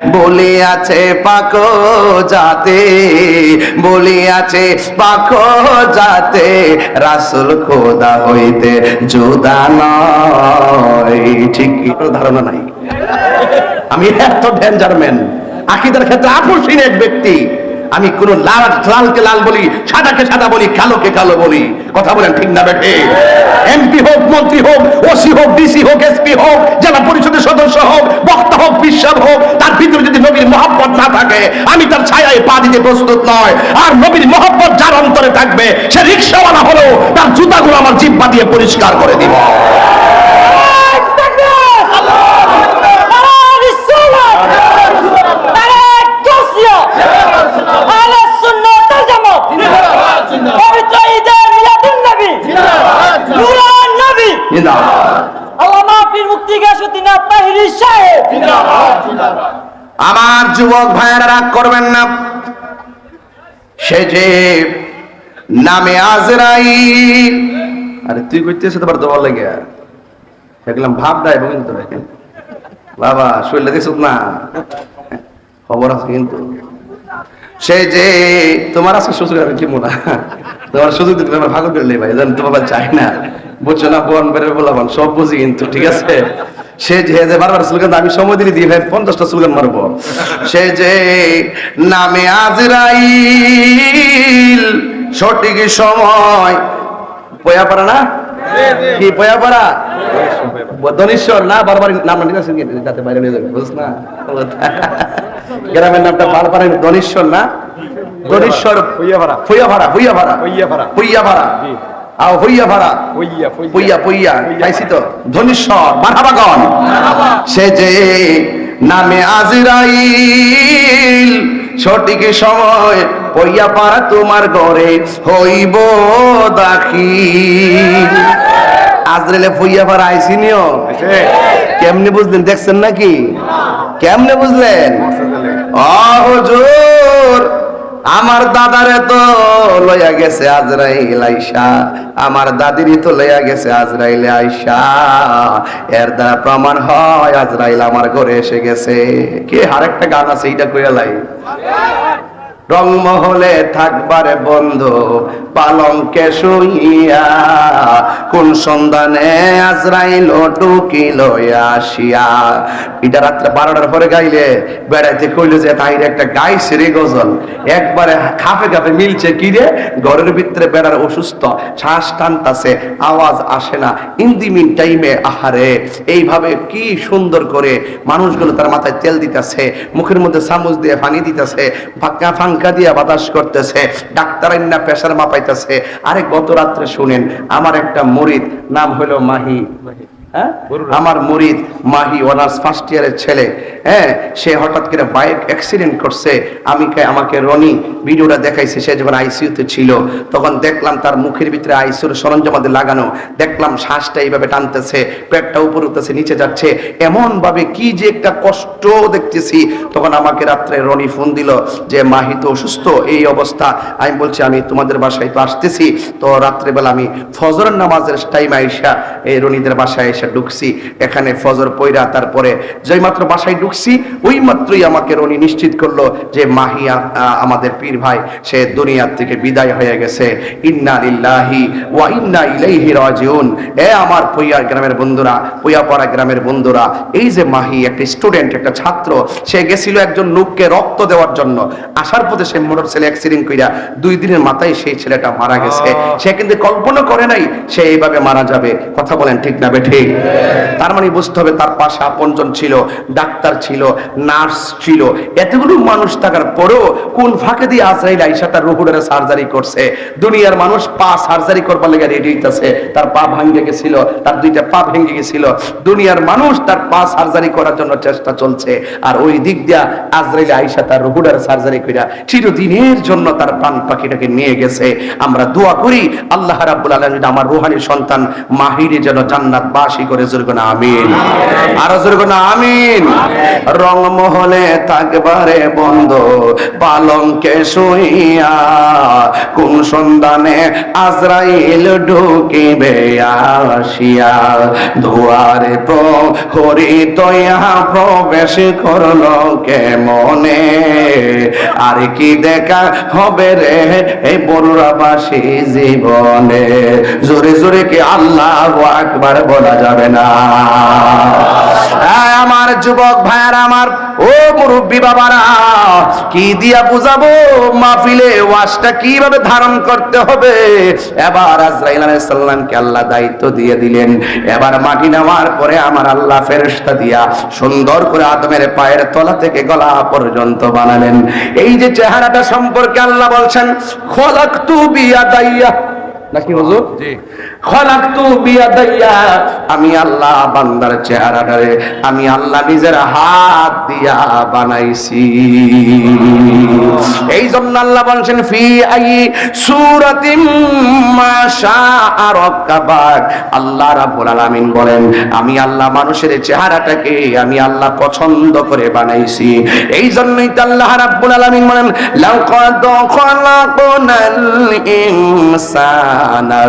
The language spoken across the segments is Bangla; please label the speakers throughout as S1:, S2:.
S1: বলি আছে পাক যাতে বলি আছে পাক যাতে রাসুল খোদা হইতে জুদা নয়। ঠিক ধারণা নাই। আমি এত ডেঞ্জারম্যান আকিদার ক্ষেত্রে আকর্ষণ এক ব্যক্তি। আমি কোন লাল, লালকে লাল বলি, সাদাকে সাদা বলি, কালোকে কালো বলি। কথা বলেন ঠিক না বেঠে? এমপি হোক, মন্ত্রী হোক, ওসি হোক, ডিসি হোক, এসপি হোক, জেলা পরিষদের সদস্য হোক, বক্তা হোক, বিশ্বাস হোক, তার ভিতরে যদি নবীর মহব্বত না থাকে, আমি তার ছায়ায় পা দিতে প্রস্তুত নয়। আর নবীর মহব্বত যার অন্তরে থাকবে, সে রিক্সাওয়ালা হলো তার জুতাগুলো আমার জিব্বা দিয়ে পরিষ্কার করে দিব
S2: পবিত্র ঈদের মিলাদুন নবী নুরান নবী
S1: জিন্দাবাদ।
S2: আল্লামা পীর মুক্তি গাছুদ্দিন তাহিরি সাহেব
S1: আমার যুবক ভাইয়েরা, রাগ করবেন না। সে যে নামে আজরাইল। আরে, তুই কইতেছ তোমার দেওয়ার লাগে দেখলাম ভাব দেয় কিন্তু বাবা শরীরে দেখছ না? খবর আছে কিন্তু। সে যে তোমার আছে শ্বশুর আর কি মোনা? তোমার সুযোগ দিতে আমার ভালো করলে ভাই, জান, তোমার চাই না। বুঝছ না, বোন বেড়ে বলাবান সব বুঝি কিন্তু, ঠিক আছে? সে যে বারবার স্লোগান আমি সময় দিলে দিয়ে ভাই পঞ্চাশটা স্লোগান মারবো। সে যে নামে আজরাইল সঠিক সময় পয়া পারা না? কি পয়া পারা ধনেশ্বর না বারবার নাম না ঠিক আছে যাতে বাইরে নিয়ে যাবে বুঝছ না? গ্রামের নামটা বারবার ধনেশ্বর না? ধনেশ্বর। ফুইয়া ভাড়া ফুইয়া ভাড়া
S3: ফুইয়াপাড়া।
S1: ফুইয়া ভাড়া আও ফুইয়া ভাড়া।
S3: ফুইয়া ফুইয়া
S1: পাইছি তো? ধনেশ্বর মাথাবাগন সে যে নামে আজরাইল সঠিক সময় পইয়া পারা তোমার ঘরে হইব দাখিল। আজরাইলে ফুইয়া পারা আইসিনিও কেমনে বুঝলেন দেখছেন নাকি? কেমনে বুঝলেন? অহজুর আমার দাদারে তো লইয়া গেছে আজরাইল আইসা। আমার দাদিরই তো লইয়া গেছে আজরাইলে আইসা। এর দ্বারা প্রমাণ হয় আজরাইল আমার ঘরে এসে গেছে। কে আরেকটা গান আছে, এইটা কইয়া লাই। রংমহলে থাকবারে বন্ধু পালঙ্কে শুইয়া, কোন সন্ধানে আজরাইল টুকি লইয়া আসিয়া। এটা রাত্রে বারোটার পরে গাইলে, বেড়াইতে কইলে যে, তাইর একটা গাইছে রে গজল। একবারে খাপে খাপে মিলছে কি রে? ঘরের ভিতরে বেড়ার অসুস্থ, শ্বাস টানতাছে, আওয়াজ আসে না। ইন্দিমিন টাইমে, আহারে, এইভাবে কি সুন্দর করে মানুষগুলো তার মাথায় তেল দিতেছে, মুখের মধ্যে চামচ দিয়ে পানি দিতেছে ফাঁকা ফাঙ্কা দিয়ে বাতাস করতেছে, ডাক্তার না প্রেশার মাপাইতেছে আরে গত রাত্রে শুনেন, আমার একটা মরিদ, নাম হলো মাহি? আমার মরিদ মাহি অনার্স ফার্স্ট ইয়ারের ছেলে হ্যাঁ? সে হঠাৎ করে বাইক অ্যাক্সিডেন্ট করছে। আমি আমাকে রনি ভিডিওটা দেখাইছে সে যখন আইসিইউতে ছিল তখন দেখলাম তার মুখের ভিতরে আইসিউর সরঞ্জাম লাগানো। দেখলাম শ্বাসটা এইভাবে টানতেছে পেটটা উপর উঠতেছে নিচে যাচ্ছে। এমন ভাবে কি যে একটা কষ্ট দেখতেছি। তখন আমাকে রাত্রে রনি ফোন দিল যে মাহি তো অসুস্থ? এই অবস্থা? আমি বলছি আমি তোমাদের বাসায় তো আসতেছি। তো রাত্রেবেলা আমি ফজরের নামাজের টাইম আইসা এই রনিদের বাসায় এসে ঢুকছি এখানে ফজর পইরা তারপরে যেই মাত্র বাসায় ঢুকছি ওই মাত্রই আমাকে রনি নিশ্চিত করল যে মাহি আ- আ- আমাদের পীর ভাই সে দুনিয়ার থেকে বিদায় হয়ে গেছে। ইন্না লিল্লাহি ওয়া ইন্না ইলাইহি রাজিউন। এ আমার পইয়া গ্রামের বন্ধুরা পইয়াপাড়া গ্রামের বন্ধুরা এই যে মাহি একটা স্টুডেন্ট একটা ছাত্র সে গেছিল একজন লোককে রক্ত দেওয়ার জন্য। আসার পথে সে মোটর ছেলে অ্যাক্সিডেন্ট কইরা দুই দিনের মাথায় সেই ছেলেটা মারা গেছে। সে কিন্তু কল্পনা করে নাই সে এইভাবে মারা যাবে। কথা বলেন ঠিক না বে ঠিক? তার মানে বুঝতে হবে তার পাশে আপনজন ছিল, ডাক্তার ছিল, নার্স ছিল। এতগুলো মানুষ থাকার পরেও কোন ফাঁকে দিয়ে আজরাইল আইসা তার রুহুরের সার্জারি করছে? দুনিয়ার মানুষ পা সার্জারি করবার লেগে রেডি হইতাছে। তার পা ভাঙ্গে গেছিল, তার দুইটা পা ভেঙে গেছিল। দুনিয়ার মানুষ তার পা সার্জারি করার জন্য চেষ্টা চলছে। আর ওই দিক দিয়া আজরাইল আইসা তার রুহুরের সার্জারি কইরা চিরদিনের জন্য তার প্রাণ পাখিটাকে নিয়ে গেছে। আমরা দোয়া করি, আল্লাহ রাব্বুল আলামিন আমার রুহানি সন্তান মাহিরে যেন জান্নাত বাসী বাসি করে, জোর করে আমিন। আরও জোর করে আমিন। রংমহলে থাকবারে বন্ধ, পালঙ্কে শুইয়া কোন সন্ধানে আজরাইল ঢুকিবে আসিয়া। দুয়ারে প্রহরি তৈয়া প্রবেশ করল কে মনে আর কি দেখা হবে রে এই বড়ুরাবাসী জীবনে? জোরে জোরে কি আল্লাহ আকবার বলা যাবে না। আমার যুবক ভাইয়ার, আমার ও মুরব্বী বাবারা, কি দিয়া বুঝাবো? মাহফিলে ওয়াজটা কীভাবে ধারণ করতে হবে? এবার আজরাইল আলাইহিস সালামকে আল্লাহ দায়িত্ব দিয়ে দিলেন। এবার মাটি নেওয়ার পরে আমার আল্লাহ ফেরেশতা দিয়া সুন্দর করে আদমের পায়ের তলা থেকে গলা পর্যন্ত বানালেন। এই যে চেহারাটা সম্পর্কে আল্লাহ বলছেন, খলাকতু বিয়াদাইয়া নাকি হুজুর? জি। খলাকতু বিয়াদাইয়া আমি আল্লাহ বান্দার চেহারাটারে আমি আল্লাহ নিজের হাত দিয়া বানাইছি। এই জন্য আল্লাহ বলছেন ফি আই সূরাতিম মা শাআ রাক্কাবাক আল্লাহ রাব্বুল আলামিন বলেন আমি আল্লাহ মানুষের চেহারাটাকে আমি আল্লাহ পছন্দ করে বানাইছি। এই জন্যই তো আল্লাহ রাব্বুল আলামিন বলেন লাকাদ খলাকনাল ইনসানা।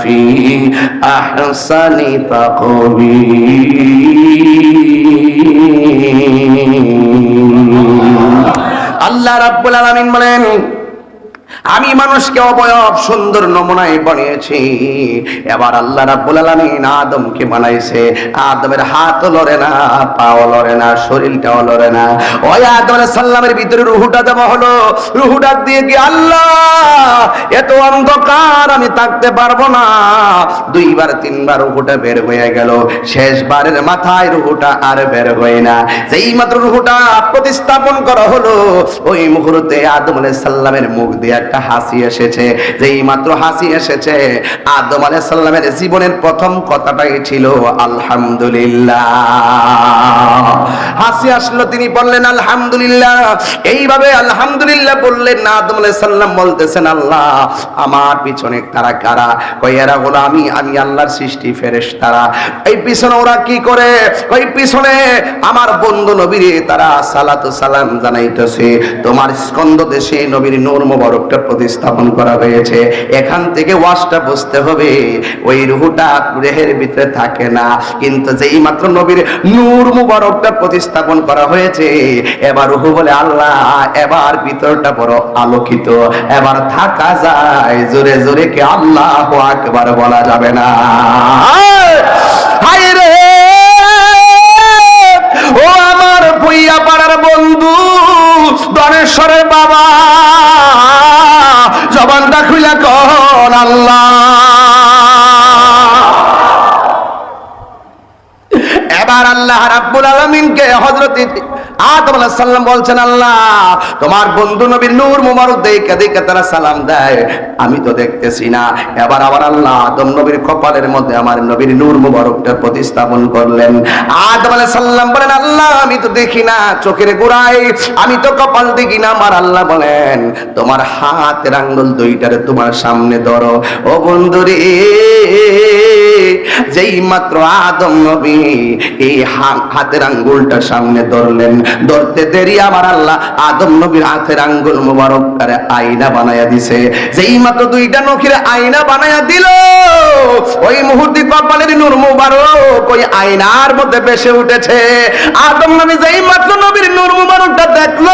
S1: ফি আহসানি তাকবীর আল্লাহ রাব্বুল আলামিন আমি মানুষকে অবয়ব সুন্দর নমুনায় বানিয়েছি। এবার আল্লাহ রাব্বুল আলামিন আদমকে বানাইছে। আদমের হাত লড়ে না, পাও লড়ে না, শরীরটাও লড়ে না। ওই আদম আলাইহিস ভিতরে রুহুটা দেওয়া হলো। রুহুটা দিয়ে কি আল্লাহ, এত অন্ধকার আমি থাকতে পারব না। দুইবার, তিনবার রুহুটা বের হয়ে গেল। শেষবারের মাথায় রুহুটা আর বের হয় না। যেই মাত্র রুহুটা প্রতিস্থাপন করা হলো, ওই মুহূর্তে আদম আলাইহিস মুখ দিয়ে একটা হাসি এসেছে, যেই মাত্র হাসি এসেছে, আদম আলাইহিস সালামের জীবনের প্রথম কথাটাই ছিল, আলহামদুলিল্লাহ। হাসি আসলো, তিনি বললেন, আলহামদুলিল্লাহ। এইভাবে আলহামদুলিল্লাহ বললেন না আদম আলাইহিস সালাম বলতেছেন, আল্লাহ, আমার পিছনে তারা কারা? কই এরা হলো আমি আমি আল্লাহর সৃষ্টি, ফেরেশতারা। এই পিছনে ওরা কি করে? ওই পিছনে আমার বন্ধু নবীরে তারা সালাতু সালাম জানাইতেছে, তোমার স্কন্দ দেশে নবীর নূর মোবারকটা প্রতিস্থাপন করা হয়েছে। এখান থেকে ওয়াজটা বুঝতে হবে, ওই রুহুটা দেহের ভিতরে থাকে না। কিন্তু যেই মাত্র নবীর নূর মুবারকটা প্রতিস্থাপন করা হয়েছে, এবার রুহু বলে, আল্লাহ, এবার ভিতরটা বড় আলোকিত, এবার থাকা যায়, জোরে জোরে কি আল্লাহ আকবার বলা যাবে না। হায় রে! ও আমার ভুইয়া পাড়ার বন্ধু দনেশ্বরের বাবা। জবানটা খুলে কর। আল্লাহ রাব্বুল আলামিনকে হযরত আদম আলাইহিস সালাম বলছেন, আল্লাহ, তোমার বন্ধু নবীর নূর মুবারক দেখে দেখে তারা সালাম দেয়। আমি তো দেখতেছি না। এবার আবার আল্লাহ আদম নবীর কপালের মধ্যে আমার নবীর নূর মুবারকটা প্রতিস্থাপন করলেন। আদম আলাইহিস সালাম বলেন, আল্লাহ, আমি তো দেখি না চোখের গোড়ায়। আমি তো কপাল দেখি না। আমার আল্লাহ বলেন, তোমার হাতের আঙ্গুল দুইটারে তোমার সামনে ধরো। ও বন্ধুরে যেই মাত্র আদম নবী এই হাতের আঙ্গুলটা সামনে ধরলেন। ধরতে দেরি আমার আল্লাহ। আদম নবীর হাতের আঙ্গুল মুবারক করে আয়না বানায়া দিছে। যেই মাত্র দুইটা নখিরে আয়না বানায়া দিল, ওই মুহূর্তে কপালের নূর মুবারক ওই আয়নার মধ্যে বেসে উঠেছে। আদম নবী যেই মাত্র নবীর নূর মুবারকটা দেখল,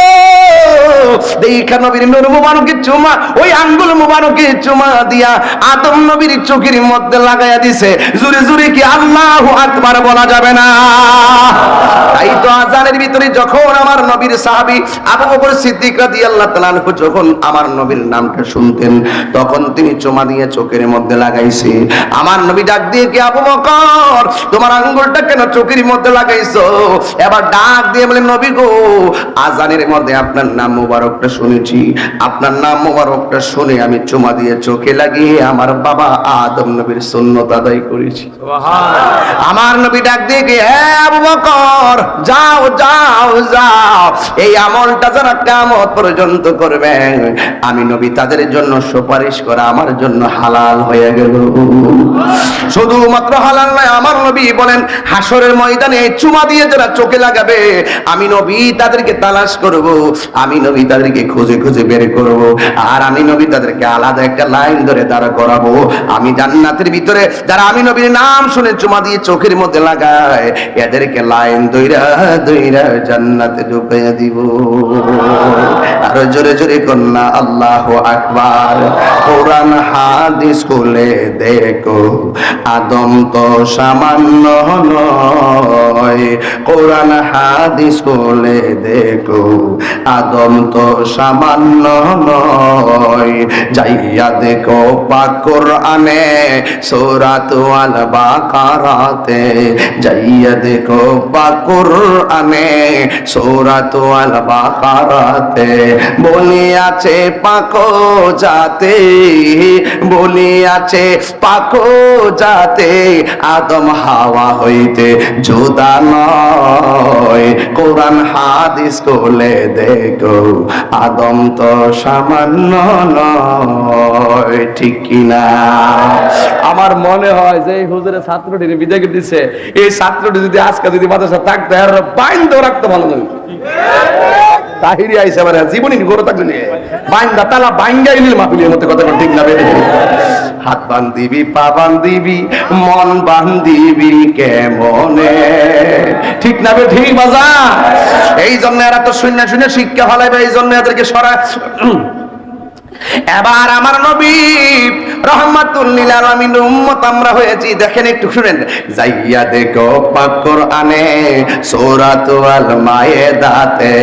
S1: দেখা নবীর নূর মুবারকে চুমা, ওই আঙ্গুল মুবারকে চুমা দিয়া আদম নবীর চোখের মধ্যে লাগাইয়া দিছে। জুরে জুরে কি আল্লাহ আকবার বলা যাবে না। তাই তো আজানের ভিতরে যখন আমার নবীর সাহাবী আবু বকর সিদ্দিক রাদিয়াল্লাহু তাআলা যখন আমার নবীর নামটা শুনতেন তখন তিনি চুমা দিয়ে চোখের মধ্যে লাগাইছে। আমার নবী ডাক দিয়ে কি আবু বকর তোমার আঙ্গুলটা কেন চোখের মধ্যে লাগাইছো? এবার ডাক দিয়ে বলে নবী গো আজানের মধ্যে আপনার নাম মুবারকটা শুনেছি। আপনার নাম মোবারকটা শুনে আমি চুমা দিয়ে চোখে লাগিয়ে আমার বাবা আদম নবীর সুন্নত আদায় করেছি। আমার নবী ডাক দিয়ে কি, "হে আবু বকর যাও যাও যাও। এই আমলটা যারা কামত পর্যন্ত করবেন আমি নবী তাদের জন্য সুপারিশ করা আমার জন্য হালাল হয়ে গেল। শুধুমাত্র হালাল নয়, আমার নবী বলেন হাসরের ময়দানে চুমা দিয়ে যারা চোখে লাগাবে, আমি নবী তাদেরকে তালাশ করব, আমি নবী তাদেরকে খুঁজে খুঁজে বের করব, আর আমি নবী তাদেরকে আলাদা একটা লাইন ধরে দাঁড়া করাবো। আমি জান্নাতের ভিতরে, যারা আমি নবীর নাম শুনে চুমা দিয়ে চোখের মধ্যে লাগায়, এদেরকে লাইন দইরা দইরা জান্নাতে ঢুকাইয়া দিব। আর জোরে জোরে কন্যা আল্লাহ আকবার। কোরআন হাদিস খুলে দেখো। আদম তো সামান্য নয়, কোরআন হাদিস খুলে দেখো। আদম তো সামান্য নয়, যাইয়া দেখো পাকুর আনে সৌরাত আল বাকারাতে যাইয়া দেখো পাকুর আনে সৌরাত আল বাকারাতে বলি আছে পাকো যাতে বলি আছে পাকো যাতে আদম হাওয়া হইতে জুদা নয়। কোরআন হাদিস কোলে দেখো, আদম তো সামান্য নয়, ঠিক কিনা?
S3: আমার মনে হয় যে হুজুরের ছাত্রটি বিদায় দিচ্ছে এই ছাত্রটি যদি আজকে যদি মাদ্রাসা থাকতো আর বাইন্দ রাখতে ভালো লাগে তাহিরি আইসে মানে জীবনী গরু থাকলে নিয়ে বাইন্দা তালা বাইঙ্গাই নিল মাহফিলের মধ্যে কথা ঠিক না বেড়ে
S1: হাত বান্ধিবি, পা বান্ধিবি, মন বান্ধিবি কেমনে?
S3: ঠিক না বে ঠিক বাজা
S1: এই জন্য এরা তো শূন্য শূন্য শিক্ষা ফলাইবে এই জন্য এদেরকে সরা এবার আমার নবী রহমাতুল্লিল উম্মত আমরা হয়েছি। দেখেন একটু শুনেন। যাইয়া দেখো পাক কোরআনে, সূরাত মায়েদাতে।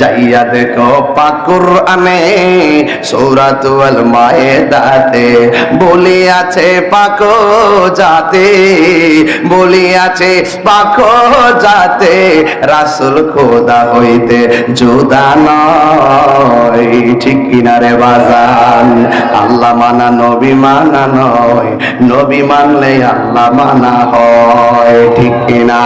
S1: যাইয়া দেখো পাক কোরআনে, সূরাত মায়েদাতে। বলি আছে পাক যাতে বলি আছে পাক যাতে রাসূল খোদা হইতে জুদা নয়। ঠিক কিনারে বাজান আল্লাহ মানা নবী মানা নয়। নবী মানলে আল্লাহ মানা হয় ঠিক কিনা?